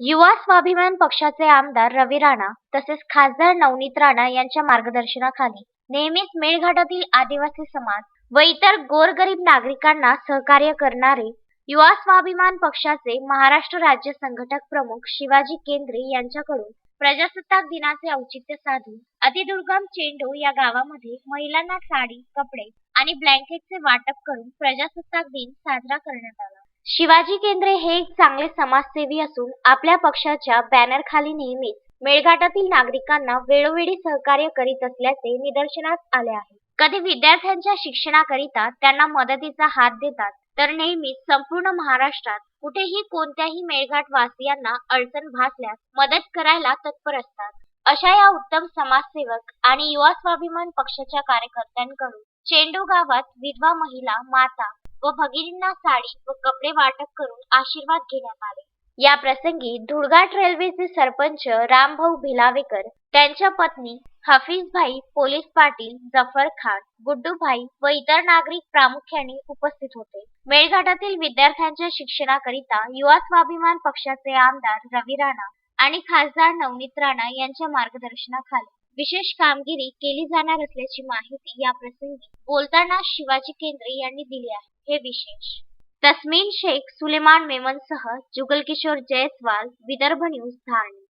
युवा स्वाभिमान पक्षाचे आमदार रवी राणा तसेच खासदार नवनीत राणा यांच्या मार्गदर्शनाखाली नेहमीच मेळघाटातील आदिवासी समाज व इतर गोरगरीब नागरिकांना सहकार्य करणारे युवा स्वाभिमान पक्षाचे महाराष्ट्र राज्य संघटक प्रमुख शिवाजी केंद्रे यांच्याकडून प्रजासत्ताक दिनाचे औचित्य साधून अतिदुर्गम चेंडू या गावामध्ये महिलांना साडी कपडे आणि ब्लँकेटचे वाटप करून प्रजासत्ताक दिन साजरा करण्यात आला. शिवाजी केंद्रे हे एक चांगले समाजसेवी असून आपल्या पक्षाच्या बॅनर खाली नेहमीच मेळघाटातील नागरिकांना वेळोवेळी सहकार्य करीत असल्याचे निदर्शनास आले आहे. कधी विद्यार्थ्यांच्या शिक्षणाकरिता त्यांना मदतीचा हात देतात तर नेहमीच संपूर्ण महाराष्ट्रात कुठेही कोणत्याही मेळघाट वासियांना अडचण भासल्यास मदत करायला तत्पर असतात. अशा या उत्तम समाजसेवक आणि युवा स्वाभिमान पक्षाच्या कार्यकर्त्यांकडून चेंडू गावात विधवा महिला माता व भगिनींना साडी व कपडे वाटप करून आशीर्वाद घेण्यात आले. या प्रसंगी धुळघाट रेल्वेचे सरपंच रामभाऊ भिलावेकर त्यांच्या पत्नी हफीजभाई पोलीस पाटील जफर खान गुड्डूभाई व इतर नागरिक प्रामुख्याने उपस्थित होते. मेळघाटातील विद्यार्थ्यांच्या शिक्षणाकरिता युवा स्वाभिमान पक्षाचे आमदार रवी राणा आणि खासदार नवनीत राणा यांच्या मार्गदर्शनाखाली विशेष कामगिरी केली जाणार असल्याची माहिती या प्रसंगी बोलताना शिवाजी केंद्रे यांनी दिली आहे. हे विशेष. तस्मीन शेख सुलेमान मेमनसह जुगल किशोर जयस्वाल विदर्भ न्यूज धारणी